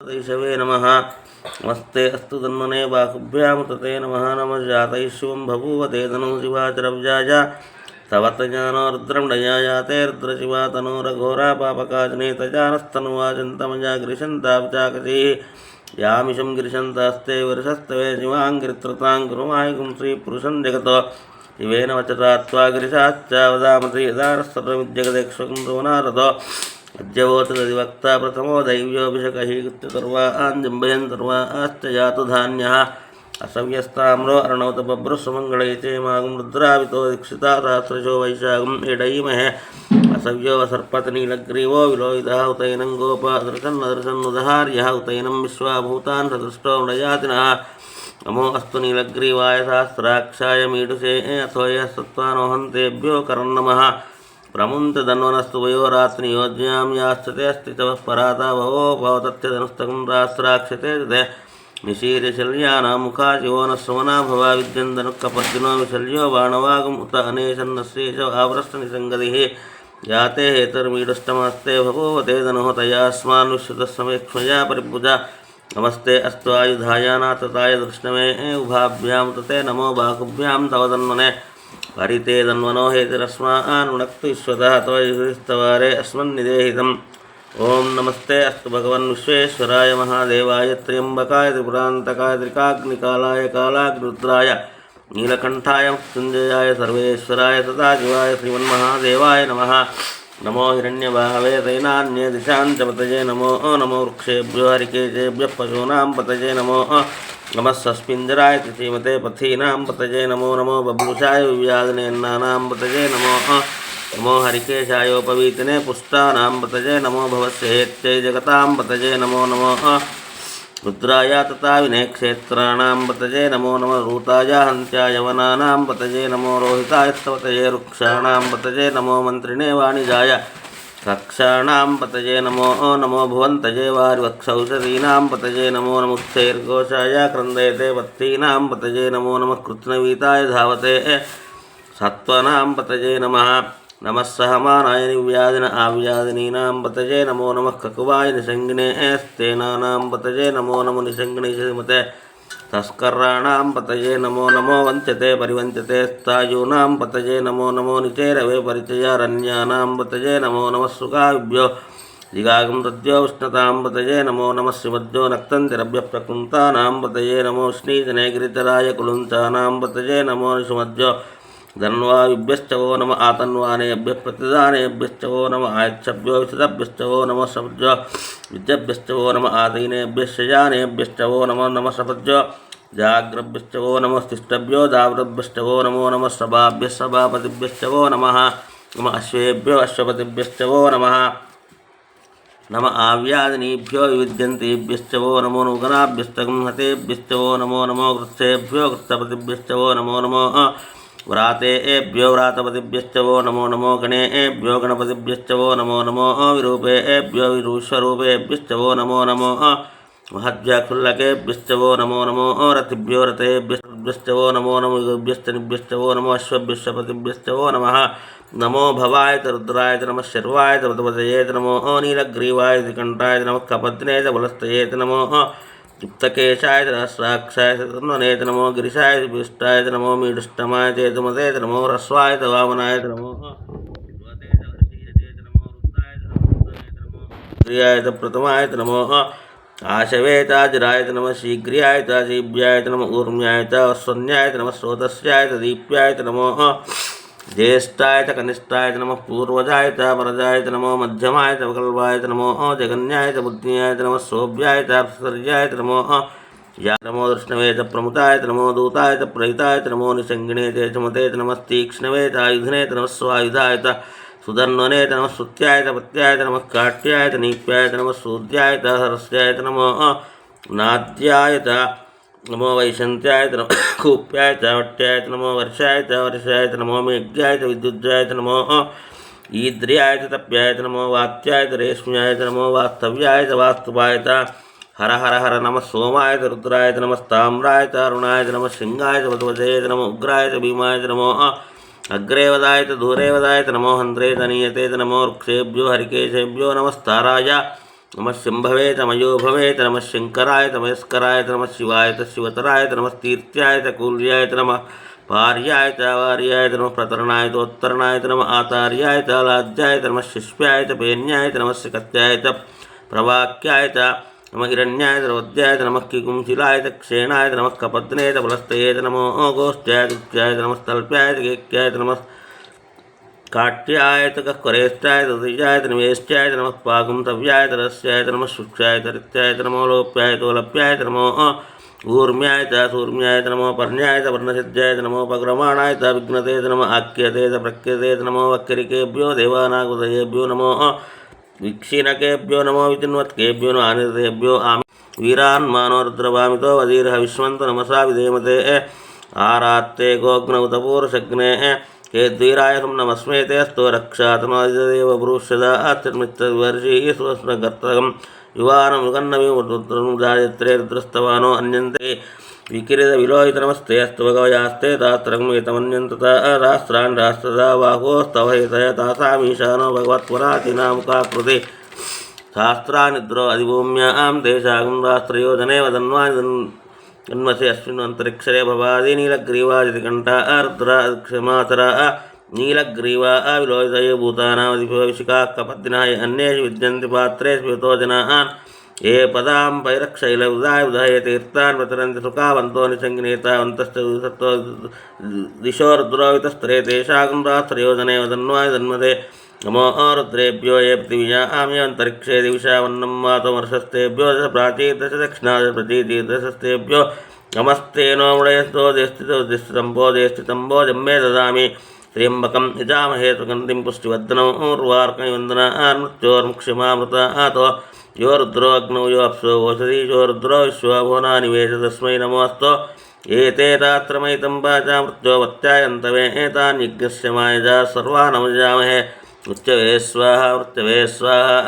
ऋषवे नम मस्ते अस्तु तन्मने बाहुभ्याम तते नम नम जात शिव बभूव ते तनु शिवाचरब्जाय तवत ज्ञानोद्रम डया जाते रुद्रशिवा तनो रघोरा पापकाजने तजानस्तनुवाचन्तमजा गृशन्ताब्जाकशीः यामिषं गृशन्तास्ते वृषस्तवे शिवाङ्गिरित्रतां गुरुमायिकुं श्रीपुरुषं जगत शिवेन वचरा त्वा गिरिशाच्च वदामति यदारस्तर्वमिज्जगदेक्षकुन्दो अद्यवोचदधिवक्ता प्रथमो दैव्योऽभिषकः कृत्यतर्वान् जम्बयन् सर्वाश्च जातु धान्यः असव्यस्ताम्रो अर्णवतबभ्रुसुमङ्गलैते मागुं रुद्रावितो दीक्षिता सहस्रशो वैशाखम् एडैमहे असव्यो सर्पतनीलग्रीवो विलोहितः उतैनं गोपादृशन्नदृशन्नुदहार्यः उतैनं विश्वाभूतान् सदृष्टो मृडयातिनः नमो अस्तु नीलग्रीवाय सहस्राक्षाय मीडुषे अथो यः सत्त्वानोहन्तेभ्यो करन्नमः प्रमुञ्चदन्वनस्तु वयोरात्रियोज्यां याश्चते अस्ति तवः पराता भवो भवतत्यधनुस्तकं रास्राक्षते निशीर्यशल्यानां मुखा शिवो न सुमना भवा विद्यन्दनुःकपर्जुनो विशल्यो बाणवागम् उत अनेशन्नस्येष आवृष्टनिसङ्गतिः याते हेतर्मीडुष्टमस्ते भवोवते धनुः तयास्मान् विश्रुतसमेक्ष्मया परिभुजा नमस्ते, अस्तु आयुधायानाथताय दृष्णवे उभाभ्यां तते नमो बाहुभ्यां तव तन्मने। హరితే తన్మనోహేతిరస్మానునక్తు విశ్వత అథవారే అస్మన్నిదేహితం ఓం నమస్తే అస్తు భగవన్ విశ్వేశ్వరాయ మహాదేవాయ త్ర్యంబకాయ త్రిపురాంతకాయ త్రికాగ్నికాలాయ కాలాగ్నుద్రాయ నీలకంఠాయ మృత్యుంజయాయ సర్వేశ్వరాయ సదాశివాయ శ్రీమన్మహాదేవాయ నమ నమో హిరణ్యవాహవే దైనాన్యే దిశాంచ పతజే నమో నమో వృక్షేభ్యో హరికేజేభ్య పశూనాం పతజే నమో నమస్సస్మింజరాయ శ్రీమతే పథీనాం పతజే నమో నమో బభూషాయ వివ్యాధనేన్నానాం పతజే నమో నమో హరికేశాయోపవీతనే పుష్టానాం పతజే నమో భవస్యేత్యై జగతాం పతజే నమో నమో రుద్రాయ తథా వినయక్షేత్రాణం వ్రతజే నమో నమ రూతాయ హంత్యా యవనానాం వ్రతజే నమో రోహితాయస్తవతయే వృక్షాణం వ్రతజే నమో మంత్రిణే వాణిజాయ. రక్షాణం పతజే నమో నమో భువంతజే వారివక్షౌషధీనాం పతజే నమో నముక్షైర్ఘోషాయ క్రందయతే పత్తీనాం పతజే నమో నమ కృత్స్నవీతాయ ధావతే. సత్వనాం పతజే నమ. నమస్సహమానాయ నివ్యాధిన ఆవ్యాధినీనాంబతజే నమో నమ కకువాయ నిసంగినే స్తేనానాంబతజే నమో నమో నిసంగిణే శ్రీమతే తస్కర్రాణాం పతయే నమో నమో వంచతే పరివంచతే స్థాయూనాం పతయే నమో నమో నిచేరవే పరిచయారణ్యానాం పతయే నమో నమః సుఖాభ్యో దిగాగం తద్యో ఉష్ణతాం పతయే నమో నమ శ్రీమద్యో నక్తంతిరభ్య ప్రకృంతానాం పతయే నమో శ్రీజనే గిరితరాయ కులుంచానాం పతయే నమో సుమద్యో ధన్వాభ్యశ్చవో నమ ఆతన్వానేభ్య ప్రతిదానేభ్యశ్చవో నమ ఆయక్షభ్యో విశదభ్యశ్చవో నమ సభ్యో విద్యభ్యశ్చవో నమ ఆదీనేభ్య శయానేభ్యశ్చవో నమ నమ సభ్యో జాగ్రభ్యశ్చవో నమ తిష్టభ్యో దావృభ్యశ్చవో నమో నమ సభాభ్య సభాపతిభ్యశ్చవో నమ నమ అశ్వేభ్యో అశ్వపతిభ్యశ్చవో నమ నమ ఆవ్యాదినీభ్యో వివిద్యంతేభ్యశ్చవో నమో నమగనాభ్యస్తగం హతేభ్యశ్చవో నమో నమో కృత్సేభ్యో కృత్తపతిభ్యశ్చవో నమో నమో వ్రాతే ఏభ్యో వ్రాతపతిభ్యశ్చవో నమో నమో గణే ఏభ్యో గణపతిభ్యశ్చవో నమో నమో విరూపే ఏభ్యో విరూష్వరూపేభ్యశ్చవో నమో నమో మహద్వ్యాకుల్లకేభ్యశ్చవో నమో నమో రతిభ్యో రతేభ్యశ్చవో నమో నమో యుగభ్యశ్చనిభ్యశ్చవో నమో అశ్వభ్యశ్వపతిభ్యశ్చవో నమ నమో భవాయత రుద్రాయత నమ శర్వాయత వృతపతయేత నమో నీలగ్రీవాయత కంఠాయత నమ కపత్నేత వలస్తయేత నమో యుక్తకేశాయ సహస్రాక్షాయ తన్వనేత నమో గిరిశాయ పిష్టాయ నమో మీడుష్టమాయ చేతుమతేత నమో హ్రస్వాయ వామనాయ నమో ప్రియాయత ప్రథమాయత నమో ఆశవేతాజిరాయత నమ శీఘ్రియాయత శీభ్యాయత నమ ఊర్మ్యాయత స్వన్యాయత నమ స్రోతస్యాయత దీప్యాయత నమో ज्येष्ठायत कनिष्ठायत नमो पूर्वजायत परजायत नमो मध्यमायत विकल्पायत नमो जगन्यायत बुद्धियायत नमो सोभ्यायत आश्चर्यायत नमो या नमो दृष्णवेत प्रमुतायत नमो दूतायत प्रहितायत नमो निसङ्गिणेत चमतेत नमस्तीक्ष्णवेत आयुधनेत नमः स्वायुधायत सुधन्वनेत नमः सुत्यायत पत्यायत नम काट्यायत नीप्यायत नम सूर्यायत सरस्यायत नमो नाद्यायत నమో వైశంత్యాయత కూప్యాయ వట్యాయత నమో వర్షాయత వర్షాయత నమో మేఘ్యాయత విద్యుద్యాయత నమో ఈద్రియాయత తప్యాయత నమో వాత్యాయత రేష్మ్యాయత నమో వాస్తవ్యాయత వాస్తుపాయత హర హర హర నమ సోమాయత రుద్రాయత నమస్తామ్రాయత అరుణాయత నమ సింగాయత వధవజయత నమ ఉగ్రాయత భీమాయత నమో అగ్రేవదాయత దూరేవదాయత నమో హంత్రేత నీయతేత నమో వృక్షేభ్యో హరికేశేభ్యో నమస్తారాయ నమశంభవే తమయోభవే తమశంకరాయ తమయస్కరాయ తమ శివాయత శివతరాయత నమస్తీర్థ్యాయత కూల్యాయత నమ భార్యాయత వార్యాయత నమ ప్రతరణాయత ఉత్తరణాయత నమ ఆతార్యాయత లాధ్యాయత నమ శిష్యాయత పేన్యాయత నమస్య కత్యాయత ప్రవాక్యాయత నమ హిరణ్యాయత రవద్యాయత నమ కిగుంశిలాయత క్షేణాయత నమ కపద్నేత పులస్తయేత నమో గోష్ఠ్యాయత నమస్తల్ప్యాయత కేక్యాయత నమస్తే काट्यायत करेष्टायत उदयायत निवेष्टायत नम पागुंतव्यायत रस्यायत नम शुक्षायत रित्यायत नमो लोप्यायत ओलप्यायत नमो ऊर्म्यायत सूर्म्यायत नमो पर्ण्यायत वर्णसिद्ध्यायत नमो पक्रमाणायत विघ्नतेत नम आख्यतेत प्रख्यतेत नमो वक्रिकेभ्यो देवानागुदयेभ्यो नमो विक्षिणकेभ्यो नमो विचिन्वत्केभ्यो नो आनिर्देभ्यो आम वीरान्मानो रुद्रवामितो वजीरः नमसा विधेमते आरात्ते गोग्न उतपूर्षग्ने యద్వీరాయసం నమస్మేతేస్తో రక్షాతనోదేవ పురుషదాత్మిత్వర్షీ స్వస్నకర్తకం యువానం మృగన్నవిమృతం జాయత్రేర్ద్రస్తవానో అన్యంతే. వికిరిత విలోహిత నమస్తే స్తవగవయాస్తే తాత్రమేతమన్యంతాస్త్రాన్ రాష్ట్రదా బాహోస్తవహితయ తాసామీశానో భగవత్వరాతినాముఖాకృతి శాస్త్రానిద్రో అధిభూమ్యాం తేషాగం రాష్ట్రయోజనే వదన్వాని జన్మసి అశ్విన్ అంతరిక్షరే భవాది నీలగ్రీవాది కంఠ ఆర్ద్ర క్షమాతర నీలగ్రీవా విలోచయ భూతానామధిపవిశిఖాకపద్దినాయ అన్యేషు విద్యంతి పాత్రే స్మితో జనాన్ ఏ పదాం పైరక్షైల ఉదాయ ఉదాయ తీర్థాన్ ప్రతరంతి సుఖావంతో నిసంగినేతావంతశ్చ దిశోర్ద్రోవితస్త్రే తేషాగుంరాస్త్రయోజనే వదన్వాయ జన్మదే नमो आरुद्रेभ्यो ये पृथिव्या आम्यन्तरिक्षे दिविषावन्नं मातमर्षस्तेभ्यो दश प्राचीर्दश दक्षिणाद प्रचीर्दशस्तेभ्यो नमस्ते नो मुडयस्तो देष्टितो दिष्टितम्बो देष्टितम्बो जम्मे ददामि। त्र्यम्बकं यजामहे सुगन्धिं पुष्टिवर्धनम् ऊर्वार्कनिवन्दन आर्मृत्योर्मुक्षमामृत आतो। यो रुद्रोऽग्नौ यो अप्सो ओषधीशो रुद्रो विश्वभुवनानिवेश तस्मै नमोऽस्तु। एते तात्रमयितं वाचा मृत्यो वत्यायन्तवे एतान्यज्ञस्य मायजा सर्वानमजामहे। మృత్యవే స్వాహ మృత్యవే స్వాహ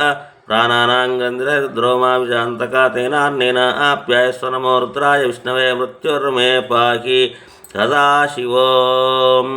ప్రాణానాంగంధ్ర ద్రోమాభిజాంతకాతేనాన్నేన ఆప్యాయస్వనమో రుద్రాయ విష్ణవే మృత్యుర్మే పాహి సదాశివోం.